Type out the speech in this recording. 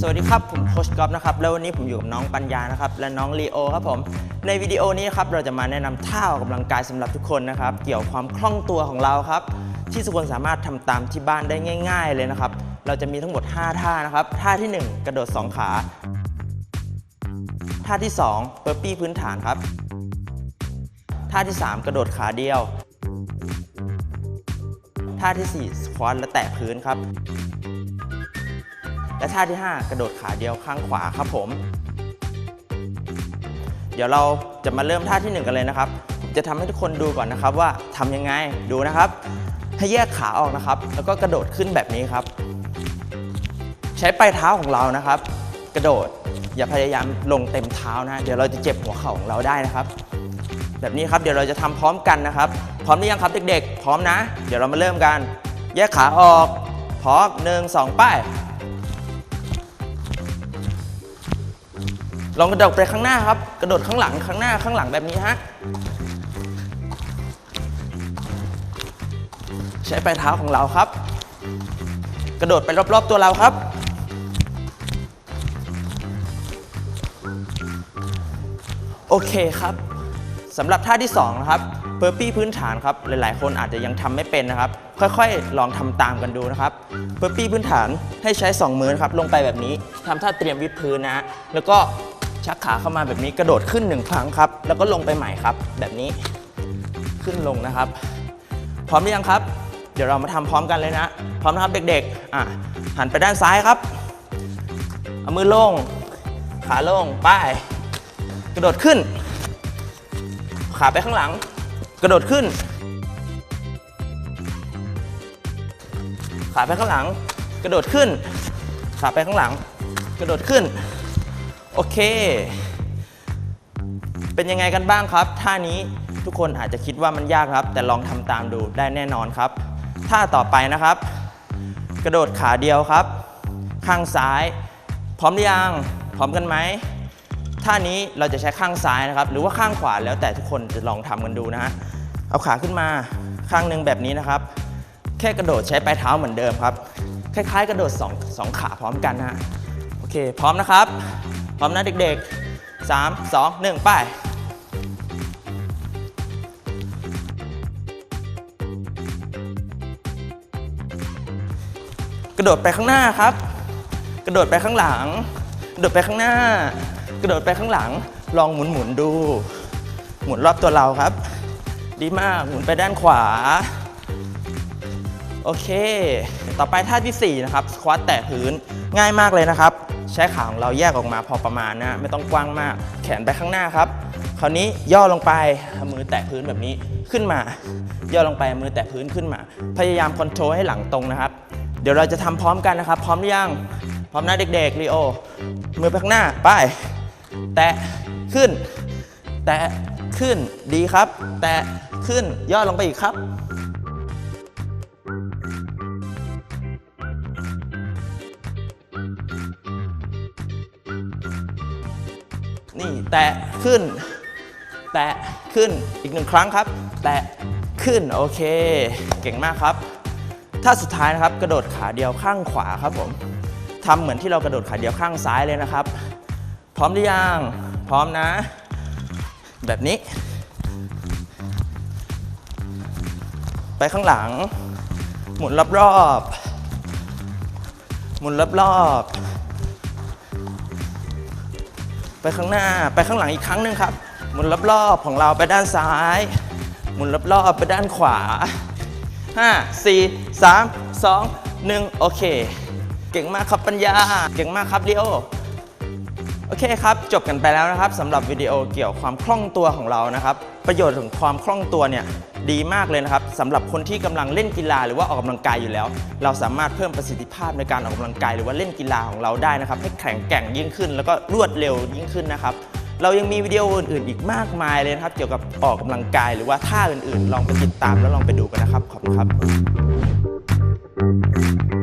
สวัสดีครับ ผมโคชกอล์ฟนะครับ แล้ววันนี้ผมอยู่กับน้องปัญญานะครับ และน้องลีโอครับผม ในวิดีโอนี้ครับเราจะมาแนะนำท่าออกกำลังกายสำหรับทุกคนนะครับ เกี่ยวความคล่องตัวของเราครับ ที่ทุกคนสามารถทำตามที่บ้านได้ง่าย ๆ เลยนะครับ เราจะมีทั้งหมด 5 ท่านะครับ ท่าที่ 1 กระโดด 2 ขา ท่าที่2เปอร์ปี้พื้นฐานครับ ท่าที่ 3 กระโดดขาเดียว ท่าที่4สควอตและแตะพื้นครับ และท่าที่ 5 กระโดดขาเดียวข้างขวาครับผม เดี๋ยวเราจะมาเริ่มท่าที่ 1 กันเลยนะครับผมจะทำให้ทุกคนดูก่อนนะครับว่าทำยังไงดูนะครับ ให้แยกขาออกนะครับ แล้วก็กระโดดขึ้นแบบนี้ครับ ใช้ปลายเท้าของเรานะครับ กระโดดอย่าพยายามลงเต็มเท้านะ เดี๋ยวเราจะเจ็บหัวเข่าของเราได้นะครับ แบบนี้ครับเดี๋ยวเราจะทำพร้อมกันนะครับ พร้อมหรือยังครับเด็กๆ พร้อมนะ เดี๋ยวเรามาเริ่มกัน แยกขาออกพร้อมหนึ่งสองไป้าย ลองกระโดดไปข้างหน้าครับ กระโดดข้างหลังข้างหน้าข้างหลังแบบนี้ฮะ ใช้ปลายเท้าของเราครับ กระโดดไปรอบๆตัวเราครับ โอเคครับสำหรับท่าที่2นะครับเ u r ร์ปี้พื้นฐานครับ หลายๆ คนอาจจะยังทำไม่เป็นนะครับ ค่อยๆ ลองทำตามกันดูนะครับเ u r ร์ปี้พื้นฐานให้ใช้ 2 มือนะครับ ลงไปแบบนี้ทำท่าเตรียมวิดพื้นนะ แล้วก็ ชักขาเข้ามาแบบนี้กระโดดขึ้น1ครั้งครับ แล้วก็ลงไปใหม่ครับ แบบนี้ขึ้นลงนะครับ พร้อมหรือยังครับ เดี๋ยวเรามาทำพร้อมกันเลยนะ พร้อมนะครับเด็กๆอะหันไปด้านซ้ายครับเอามือลง ขาลงไป้ายกระโดดขึ้น ขาไปข้างหลัง กระโดดขึ้น ขาไปข้างหลัง กระโดดขึ้น ขาไปข้างหลัง กระโดดขึ้น โอเค เป็นยังไงกันบ้างครับ ท่านี้ทุกคนอาจจะคิดว่ามันยากครับ แต่ลองทำตามดูได้แน่นอนครับ ท่าต่อไปนะครับ กระโดดขาเดียวครับ ข้างซ้าย พร้อมหรือยังพร้อมกันไหมท่านี้เราจะใช้ข้างซ้ายนะครับ หรือว่าข้างขวาแล้วแต่ทุกคนจะลองทำกันดูนะฮะเอาขาขึ้นมาข้างหนึ่งแบบนี้นะครับ แค่กระโดดใช้ปลายเท้าเหมือนเดิมครับ คล้ายๆ กระโดดสองสองขาพร้อมกันนะฮะโอเค พร้อมนะครับ พร้อมนะเด็กๆ 3 2 1 ไปกระโดดไปข้างหน้าครับ กระโดดไปข้างหลัง กระโดดไปข้างหน้า กระโดดไปข้างหลัง ลองหมุนหมุนดู หมุนรอบตัวเราครับ ดีมาก หมุนไปด้านขวา โอเค ต่อไปท่าที่ 4 นะครับ สควอตแตะพื้น ง่ายมากเลยนะครับ ใช้ขาของเราแยกออกมาพอประมาณนะไม่ต้องกว้างมาก แขนไปข้างหน้าครับ คราวนี้ย่อลงไปมือแตะพื้นแบบนี้ขึ้นมา ย่อลงไปมือแตะพื้นขึ้นมา พยายามคอนโทรลให้หลังตรงนะครับ เดี๋ยวเราจะทำพร้อมกันนะครับ พร้อมหรือยังพร้อมนะเด็กๆลีโอมือไปข้างหน้าไปแตะขึ้น แตะขึ้นดีครับ แตะขึ้นย่อลงไปอีกครับ นี่แตะขึ้น แตะขึ้นอีกหนึ่งครั้งครับ แตะขึ้นโอเค เก่งมากครับท่าสุดท้ายนะครับกระโดดขาเดียวข้างขวาครับผมทำเหมือนที่เรากระโดดขาเดียวข้างซ้ายเลยนะครับ พร้อมหรือยังพร้อมนะ แบบนี้ ไปข้างหลัง หมุนรอบๆหมุนรอบๆ ไปข้างหน้าไปข้างหลังอีกครั้งหนึ่งครับ หมุนรอบๆของเราไปด้านซ้าย หมุนรอบๆไปด้านขวา 5 4 3 2 1 โอเค เก่งมากครับปัญญา เก่งมากครับลีโอโอเคครับ จบกันไปแล้วนะครับสำหรับวิดีโอเกี่ยวความคล่องตัวของเรานะครับ ประโยชน์ของความคล่องตัวเนี่ย ดีมากเลยนะครับสำหรับคนที่กำลังเล่นกีฬาหรือว่าออกกำลังกายอยู่แล้ว เราสามารถเพิ่มประสิทธิภาพในการออกกำลังกาย หรือว่าเล่นกีฬาของเราได้นะครับ ให้แข็งแกร่งยิ่งขึ้น แล้วก็รวดเร็วยิ่งขึ้นนะครับ เรายังมีวิดีโออื่นๆ อีกมากมายเลยนะครับ เกี่ยวกับออกกำลังกาย หรือว่าท่าอื่นๆ ลองไปติดตามแล้วลองไปดูกันนะครับขอบคุณครับ